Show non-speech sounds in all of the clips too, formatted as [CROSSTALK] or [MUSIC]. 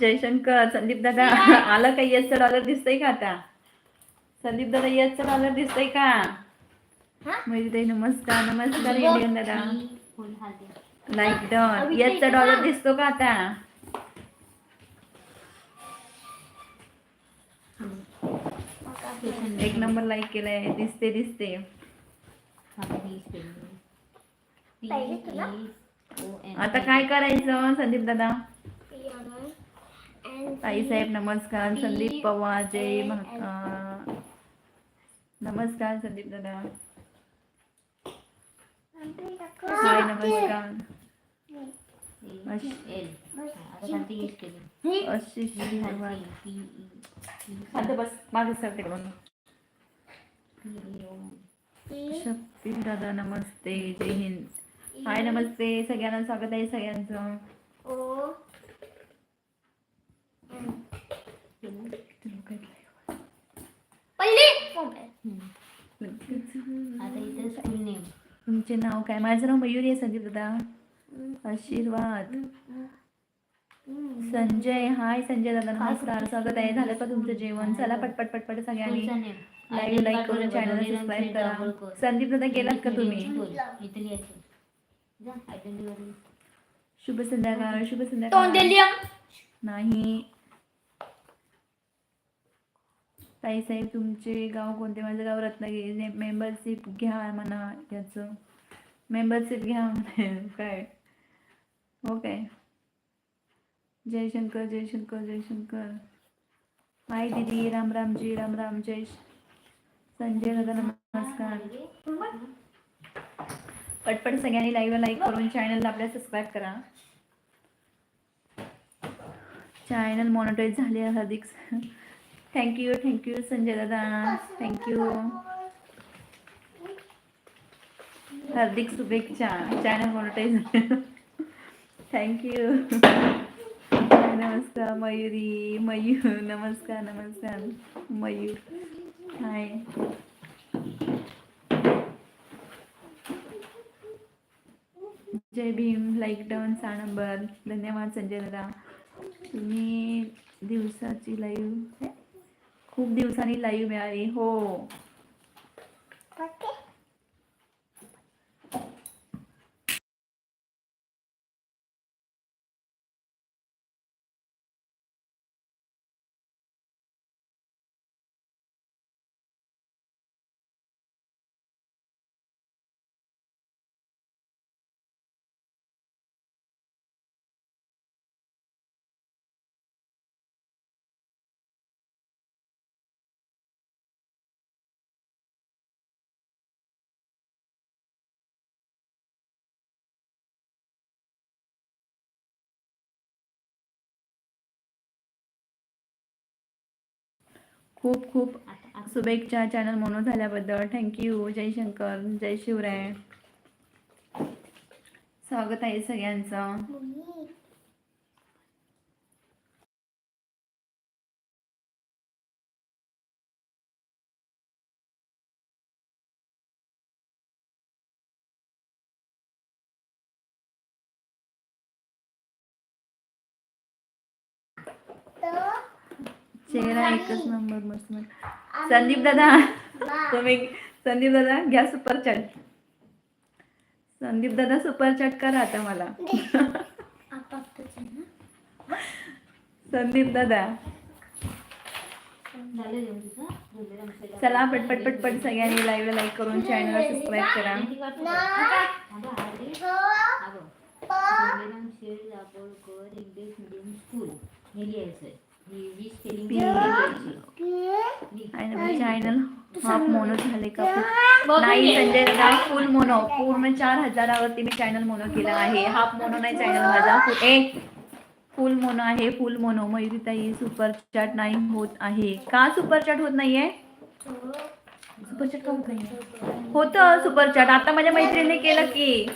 जयशंकर संदीप दादा [LAUGHS] आलं का येसचं डॉलर दिसतंय का आता? संदीप दादा येसचं डॉलर दिसतंय का? हा? म्हणजे नमस्कार नमस्कार इंडियन दादा. लाईक डन येसचा डॉलर दिसतो का आता? एक नंबर लाईक केलाय. दिसते दिसते? आता काय करायचं संदीप दादा? And ताई साहेब नमस्कार. संदीप पवार जय महा- अं, नमस्कार संदीप दादा. हाय नमस्कार. आशिष बस. माझं शक्ती दादा नमस्ते. जय हिंद. हाय नमस्ते. सगळ्यांना स्वागत आहे सगळ्यांचं. आता इथं स्कूल नेम तुमचे नाव काय? माझं नाव मयुरी आहे संदीप दादा आशीर्वाद. संजय. हाय संजय दादा. नमस्कार. स्वागत आहे. झालं का तुमचं जेवण? चला पटपट पटपट सगळ्यांनी लाईव्ह लाईक करून चॅनल सबस्क्राईब करा. संदीप दादा गेलात का तुम्ही? शुभ संध्याकाळ शुभ संध्याकाळ. नाही. ताई साहेब तुमचे गाव कोणते? माझं गाव रत्नागिरी. मेंबरशिप घ्या म्हणा याचं. मेंबरशिप घ्या काय? हो काय? जयशंकर जयशंकर जयशंकर. हाय दिदी. राम रामजी राम राम. जय संजय दादा नमस्कार. पटपट सगळ्यांनी लाईव्ह लाईक करून चॅनलला आपल्या सबस्क्राईब करा. चॅनल मॉनिटाईज झाले आहे अधिक थँक्यू थँक्यू संजय दादा थँक्यू हार्दिक शुभेच्छा चॅनल मॉनिटाईज थँक्यू नमस्कार मयुरी मयूर नमस्कार नमस्कार मयूर हाय जय भीम लाईक डाऊन सहा नंबर धन्यवाद संजय दादा तुम्ही दिवसाची लाईव्ह खूप दिवसांनी लाईव्ह मिळाली हो. खूप खूप शुभेच्छा चॅनल मोनो झाल्याबद्दल. थँक्यू जय शंकर. जय शिवराय. स्वागत आहे सगळ्यांचं. चेहरा एकच नंबर मस्त मस्त संदीप दादा तुम्ही संदीप दादा घ्या सुपर चॅट संदीप दादा सुपर चॅट करा आता मला संदीप दादा. चला पटपट पटपट सगळ्यांनी लाईव्ह लाईक करून चॅनलला सबस्क्राईब करा हाफ मोनो झाले का? नाही संजय दादा फुल मोनो पूर्ण चार हजारावरती मी चॅनल मोनो केला आहे. हाफ मोनो नाही चॅनल माझा. फुल मोनो आहे फुल मोनो मयुरीताई सुपर चॅट नाही होत आहे. का सुपर चॅट होत नाहीये? सुपर चॅट का होत नाही होतं सुपर चॅट आता माझ्या मैत्रिणीने केलं की.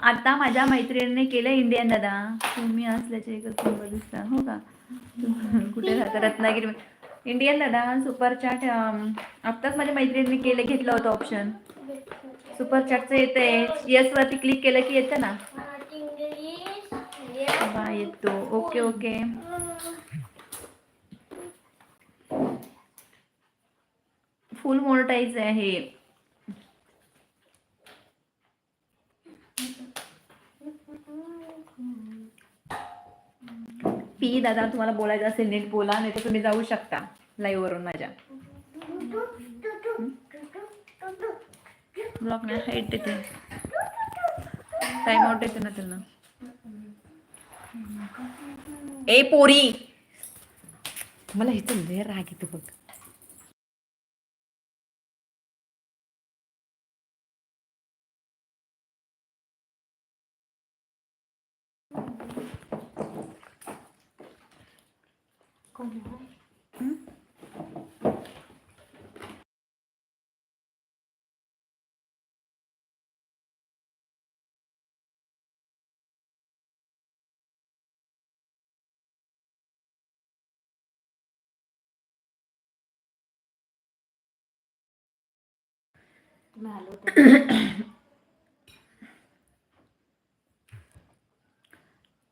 आता माझ्या मैत्रिणीने केलं इंडियन दादा. तुम्ही असल्याचे एकच नंबर दिसता. हो का? कुठे राहतं रत्नागिरी इंडियन दादा सुपर चार्ट आत्ताच माझ्या मैत्रिणीने केलं घेतलं होतं ऑप्शन सुपर चाटचं येतंय. यस वरती क्लिक केलं की येतं ना? येतो. ओके ओके फुल मोनटाईज आहे पी दादा तुम्हाला बोलायचं असेल नीट बोला नाही तर तुम्ही जाऊ शकता लाईव्ह वरून माझ्या. ब्लॉक नाही हाईट देते. टाइम आउट येते ना त्यांना. ए पोरी! मला हे लय राग येतो बघ.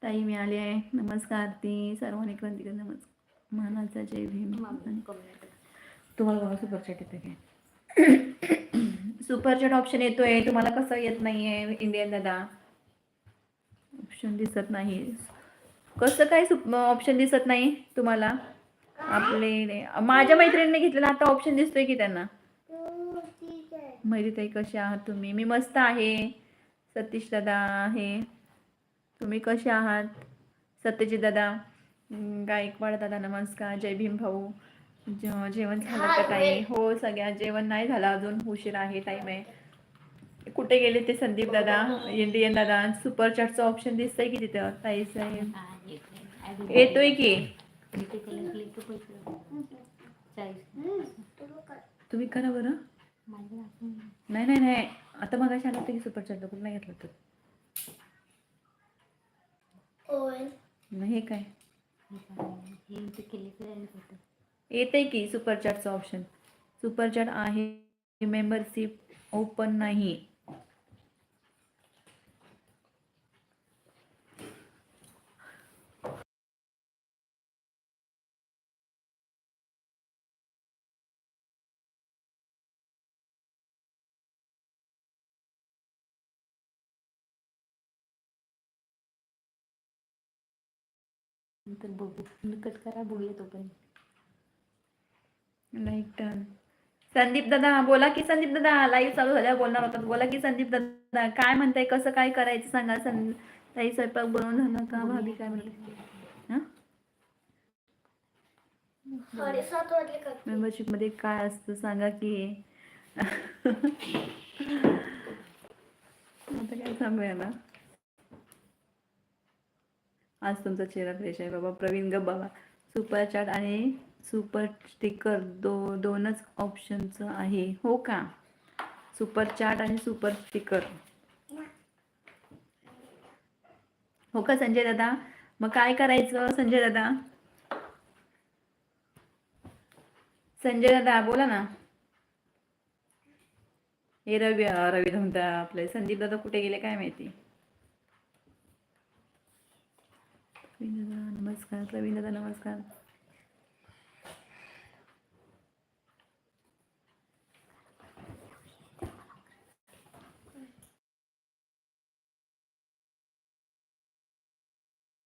ताई मिळाली आहे. नमस्कार ती सर्वांनी क्रांतिकर नमस्कार. मानाचा जय भीम. तुम्हाला बघा सुपर चॅट येते काय? सुपर चॅट ऑप्शन येतोय. तुम्हाला कसं येत नाहीये इंडियन दादा? ऑप्शन दिसत नाही कसं काय ऑप्शन दिसत नाही तुम्हाला? आपले माझ्या मैत्रिणीने घेतलेला आता ऑप्शन दिसतोय की त्यांना? मैरीताई कसे आहात तुम्ही? मी मस्त आहे. सतीश दादा आहे. तुम्ही कसे आहात? सत्यजित दादा? गायकवाड दादा नमस्कार जय भीम भाऊ. जे- जेवण झालं का ताई? हो सगळ्या जेवण नाही झालं अजून उशीर आहे टाईम आहे. कुठे गेले ते संदीप दादा इंडियन दादा? सुपर चॅटचं ऑप्शन दिसतंय की तिथं ताई साहेब? येतोय. की? तुम्ही करा बरं. नाही. नाही नाही आता मग आलं होतं की सुपर चॅट कुठं नाही घेतलं तर ओय मग हे काय? येते की सुपरचॅटचं ऑप्शन सुपरचॅट आहे मेंबरशिप ओपन नाही. नंतर बघू. कट करा बघूया तोपर्यंत. लाईक डन संदीप दादा बोला की संदीप दादा लाईव्ह चालू झाल्यावर बोलणार होतात बोला की संदीप दादा काय म्हणताय कसं काय करायचं सांगा. सं ताई स्वयंपाक बनवून झालं का भाभी काय म्हणते? हां? मेंबरशिपमध्ये काय असतं सांगा की. आता काय सांगूया ना? आज तुमचा चेहरा फ्रेश आहे. बाबा प्रवीण ग बाबा. सुपर चॅट आणि सुपर स्टिकर दो दोनच ऑप्शनचं आहे. हो का? सुपर चॅट आणि सुपर स्टिकर हो का संजय दादा? मग काय करायचं संजय दादा? संजय दादा बोला ना. हे रवी रवी धमता आपले. संदीप दादा कुठे गेले काय माहिती? प्रवीण दादा नमस्कार प्रवीण दादा नमस्कार